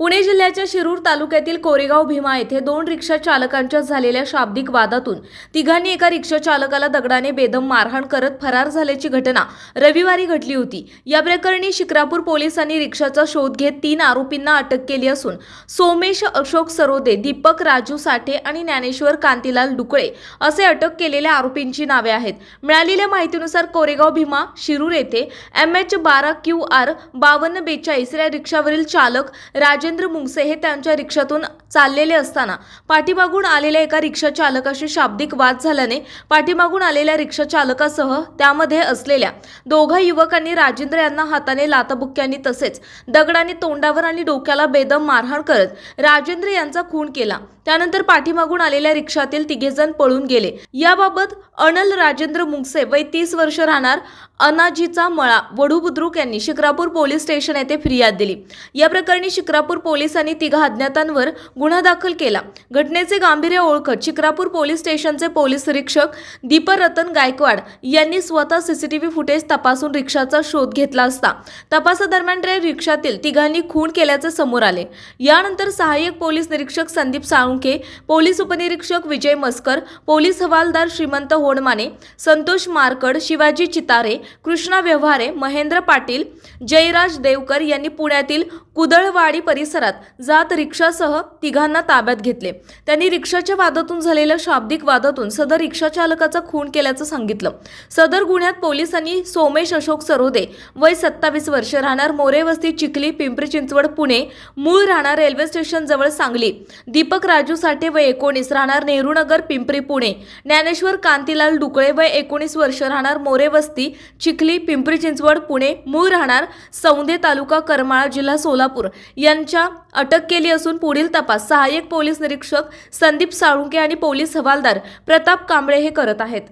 पुणे जिल्ह्याच्या शिरूर तालुक्यातील कोरेगाव भीमा येथे दोन रिक्षा चालकांच्या झालेल्या शाब्दिक वादातून तिघांनी एका रिक्षा चालकाला दगडाने बेदम मारहाण करत फरार झाल्याची घटना रविवारी घडली होती. या प्रकरणी शिक्रापूर पोलिसांनी रिक्षाचा शोध घेत तीन आरोपींना अटक केली असून सोमेश अशोक सरोदे दीपक राजू साठे आणि ज्ञानेश्वर कांतीलाल डुकळे असे अटक केलेल्या आरोपींची नावे आहेत. मिळालेल्या माहितीनुसार कोरेगाव भीमा शिरूर येथे एम एच बारा क्यू आर बावन्न बेचाळीस या रिक्षावरील चालक राज राजेंद्र मुंगसे हे त्यांच्या रिक्षातून चाललेले असताना पाठीमागून आलेल्या एका रिक्षा चालकाशी शाब्दिक वाद झाल्याने पाठीमागून आलेल्या रिक्षा चालकासह त्यामध्ये असलेल्या दोघा युवकांनी राजेंद्र यांना हाताने लातबुक्क्यांनी तसेच दगडाने तोंडावर आणि डोक्याला बेदम मारहाण करत राजेंद्र यांचा खून केला. त्यानंतर पाठीमागून आलेल्या रिक्षातील तिघेजण पळून गेले. याबाबत अनल राजेंद्र मुंगसे वय तीस वर्ष राहणार अनाजीचा मळा वडू बुद्रुक यांनी शिक्रापूर पोलीस स्टेशन येथे फिर्याद दिली. या प्रकरणी शिक्रापूर पोलिसांनी तिघा अज्ञातांवर गुन्हा दाखल केला. घटनेचे गांभीर्य ओळखत चिक्रापूर पोलीस स्टेशनचे पोलीस निरीक्षक दीपरतन गायकवाड यांनी स्वतः सीसीटीव्ही फुटेज तपासून रिक्षाचा शोध घेतला असता. तपासादरम्यान त्या रिक्षातील तिघांनी खून केल्याचे समोर आले. यानंतर सहाय्यक पोलीस निरीक्षक संदीप साळुंके पोलीस उपनिरीक्षक विजय मस्कर पोलीस हवालदार श्रीमंत होडमाने संतोष मारकड शिवाजी चितारे कृष्णा व्यवहारे महेंद्र पाटील जयराज देवकर यांनी पुण्यातील कुदळवाडी परिसरात जात रिक्षासह तिघांना ताब्यात घेतले. त्यांनी रिक्षाच्या वादातून झालेल्या शाब्दिक वादातून सदर रिक्षा चालकाचा खून केल्याचं सांगितलं. सदर गुन्ह्यात पोलिसांनी सोमेश अशोक सरोदे वय सत्तावीस वर्ष राहणार मोरेवस्ती चिखली पिंपरी चिंचवड पुणे मूळ राहणार रेल्वे स्टेशन जवळ सांगली. दीपक राजू साठे वय एकोणीस राहणार नेहरूनगर पिंपरी पुणे. ज्ञानेश्वर कांतीलाल डुकळे वय एकोणीस वर्ष राहणार मोरेवस्ती चिखली पिंपरी चिंचवड पुणे मूळ राहणार सौंदे तालुका करमाळा जिल्हा सोलापूर. यांच्या अटक केली असून पुढील तपास तपास सहाय्यक पोलीस निरीक्षक संदीप साळुंके आणि पोलीस हवालदार प्रताप कांबळे हे करत आहेत.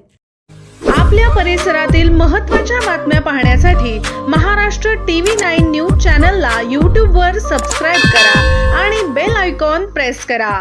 आपल्या परिसरातील महत्त्वाच्या बातम्या पाहण्यासाठी महाराष्ट्र टीव्ही नाईन न्यूज चॅनलला यूट्यूबवर सबस्क्राईब करा आणि बेल आयकॉन प्रेस करा.